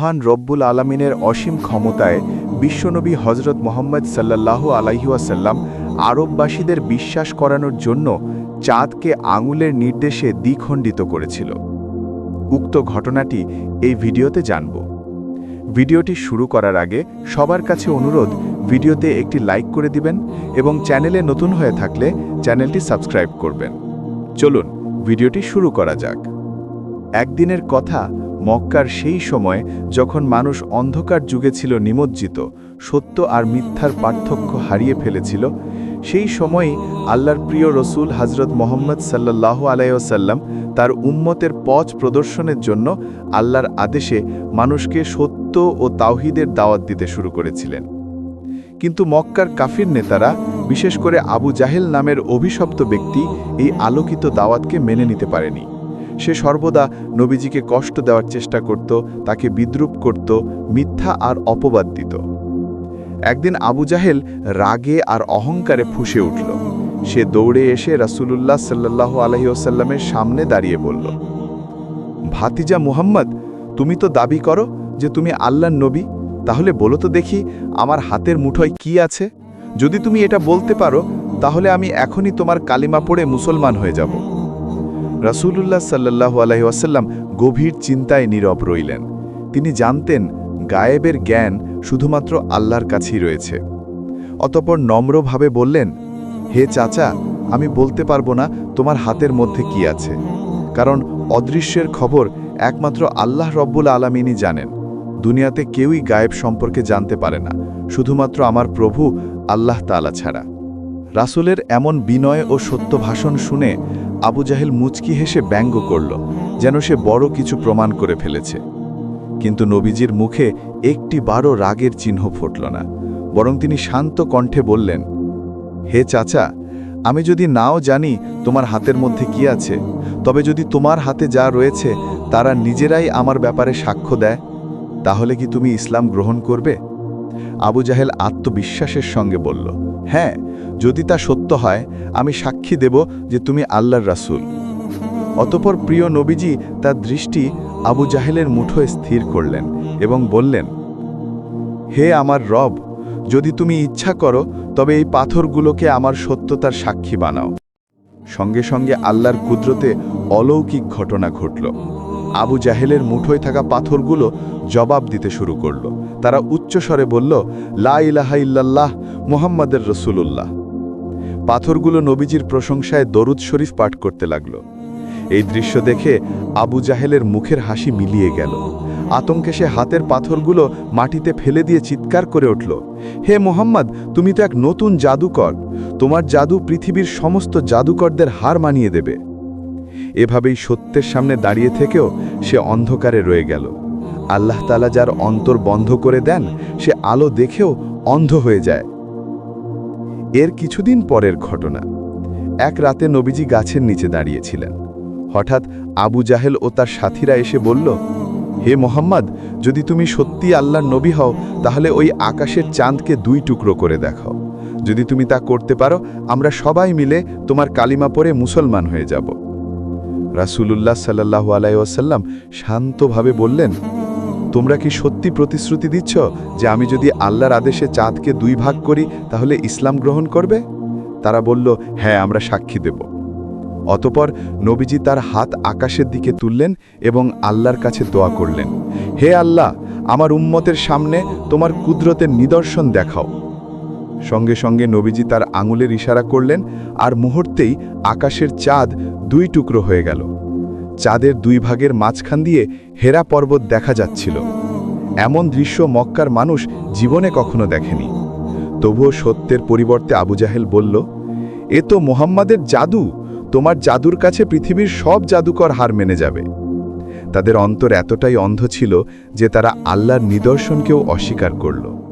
মহান রব্বুল আলমিনের অসীম ক্ষমতায় বিশ্বনবী হজরত মোহাম্মদ সাল্লাল্লাহু আলাইহুয়াসাল্লাম আরববাসীদের বিশ্বাস করানোর জন্য চাঁদকে আঙুলের নির্দেশে দ্বিখণ্ডিত করেছিল। উক্ত ঘটনাটি এই ভিডিওতে জানব। ভিডিওটি শুরু করার আগে সবার কাছে অনুরোধ, ভিডিওতে একটি লাইক করে দিবেন এবং চ্যানেলে নতুন হয়ে থাকলে চ্যানেলটি সাবস্ক্রাইব করবেন। চলুন, ভিডিওটি শুরু করা যাক। একদিনের কথা মক্কার সেই সময় যখন মানুষ অন্ধকার যুগে ছিল নিমজ্জিত, সত্য আর মিথ্যার পার্থক্য হারিয়ে ফেলেছিল, সেই সময়ই আল্লাহর প্রিয় রসুল হজরত মোহাম্মদ সাল্লাহ আলাইসাল্লাম তার উম্মতের পথ প্রদর্শনের জন্য আল্লাহর আদেশে মানুষকে সত্য ও তাওহিদের দাওয়াত দিতে শুরু করেছিলেন। কিন্তু মক্কার কাফির নেতারা, বিশেষ করে আবু জাহেল নামের অভিশপ্ত ব্যক্তি, এই আলোকিত দাওয়াতকে মেনে নিতে পারেনি। সে সর্বদা নবীজিকে কষ্ট দেওয়ার চেষ্টা করত, তাকে বিদ্রুপ করত, মিথ্যা আর অপবাদ দিত। একদিন আবু জাহেল রাগে আর অহংকারে ফুসে উঠল। সে দৌড়ে এসে রাসূলুল্লাহ সাল্লাহ আলহিউসাল্লামের সামনে দাঁড়িয়ে বলল, ভাতিজা মুহাম্মদ, তুমি তো দাবি করো যে তুমি আল্লাহর নবী। তাহলে বলো তো দেখি আমার হাতের মুঠোয় কি আছে। যদি তুমি এটা বলতে পারো, তাহলে আমি এখনই তোমার কালিমা পড়ে মুসলমান হয়ে যাব। রাসূলুল্লাহ সাল্লাহ আলহিহাসাল্লাম গভীর চিন্তায় নীরব রইলেন। তিনি জানতেন, গায়েবের জ্ঞান শুধুমাত্র আল্লাহর কাছেই রয়েছে। অতপর নম্রভাবে বললেন, হে চাচা, আমি বলতে পারব না তোমার হাতের মধ্যে কি আছে। কারণ অদৃশ্যের খবর একমাত্র আল্লাহ রব্বুল আলমিনই জানেন। দুনিয়াতে কেউই গায়েব সম্পর্কে জানতে পারে না। শুধুমাত্র আমার প্রভু আল্লাহ তালা ছাড়া। রাসূলের এমন বিনয় ও সত্য ভাষণ শুনে আবু জাহেল মুচকি হেসে ব্যঙ্গ করল, যেন সে বড় কিছু প্রমাণ করে ফেলেছে। কিন্তু নবীজির মুখে একটি বারো রাগের চিহ্ন ফুটল না, বরং তিনি শান্ত কণ্ঠে বললেন, হে চাচা, আমি যদি নাও জানি তোমার হাতের মধ্যে কি আছে, তবে যদি তোমার হাতে যা রয়েছে তারা নিজেরাই আমার ব্যাপারে সাক্ষ্য দেয়, তাহলে কি তুমি ইসলাম গ্রহণ করবে? আবু জাহেল আত্মবিশ্বাসের সঙ্গে বলল হ্যাঁ যদি তা সত্য হয়, আমি সাক্ষী দেব যে তুমি আল্লাহর রাসূল। অতপর প্রিয় নবীজি তার দৃষ্টি আবু জাহেলের মুঠোয় স্থির করলেন এবং বললেন, হে আমার রব, যদি তুমি ইচ্ছা করো, তবে এই পাথরগুলোকে আমার সত্যতার সাক্ষী বানাও। সঙ্গে সঙ্গে আল্লাহর কুদরতে অলৌকিক ঘটনা ঘটল। আবু জাহেলের মুঠোয় থাকা পাথরগুলো জবাব দিতে শুরু করল। তারা উচ্চস্বরে বলল, লা ইলাহা ইল্লাল্লাহ মোহাম্মদের রসুলুল্লাহ। পাথরগুলো নবীজির প্রশংসায় দরুদ শরীফ পাঠ করতে লাগল। এই দৃশ্য দেখে আবু জাহেলের মুখের হাসি মিলিয়ে গেল। আতঙ্কে সে হাতের পাথরগুলো মাটিতে ফেলে দিয়ে চিৎকার করে উঠল, হে মোহাম্মদ, তুমি তো এক নতুন জাদুকর। তোমার জাদু পৃথিবীর সমস্ত জাদুকরদের হার মানিয়ে দেবে। এভাবেই সত্যের সামনে দাঁড়িয়ে থেকেও সে অন্ধকারে রয়ে গেল। আল্লাহ তালা যার অন্তর বন্ধ করে দেন, সে আলো দেখেও অন্ধ হয়ে যায়। এর কিছুদিন পরের ঘটনা। এক রাতে নবীজি গাছের নিচে দাঁড়িয়েছিলেন। হঠাৎ আবু জাহেল ও তার সাথীরা এসে বলল, হে মোহাম্মদ, যদি তুমি সত্যি আল্লাহর নবী হও, তাহলে ওই আকাশের চাঁদকে দুই টুকরো করে দেখাও। যদি তুমি তা করতে পারো, আমরা সবাই মিলে তোমার কালিমা পরে মুসলমান হয়ে যাব। রাসূলুল্লাহ সাল্লাহ আলাইসাল্লাম শান্তভাবে বললেন, তোমরা কি সত্যি প্রতিশ্রুতি দিচ্ছ যে আমি যদি আল্লাহর আদেশে চাঁদকে দুই ভাগ করি, তাহলে ইসলাম গ্রহণ করবে? তারা বলল হ্যাঁ আমরা সাক্ষী দেব। অতপর নবীজি তার হাত আকাশের দিকে তুললেন এবং আল্লাহর কাছে দোয়া করলেন, হে আল্লাহ, আমার উম্মতের সামনে তোমার কুদরতের নিদর্শন দেখাও। সঙ্গে সঙ্গে নবীজি তার আঙুলের ইশারা করলেন আর মুহূর্তেই আকাশের চাঁদ দুই টুকরো হয়ে গেল। চাঁদের দুই ভাগের মাঝখান দিয়ে হেরা পর্বত দেখা যাচ্ছিল। এমন দৃশ্য মক্কার মানুষ জীবনে কখনো দেখেনি। তবুও সত্যের পরিবর্তে আবু জাহেল বলল, এ তো মোহাম্মদের জাদু। তোমার জাদুর কাছে পৃথিবীর সব জাদুকর হার মেনে যাবে। তাদের অন্তর এতটাই অন্ধ ছিল যে তারা আল্লাহর নিদর্শনকেও অস্বীকার করল।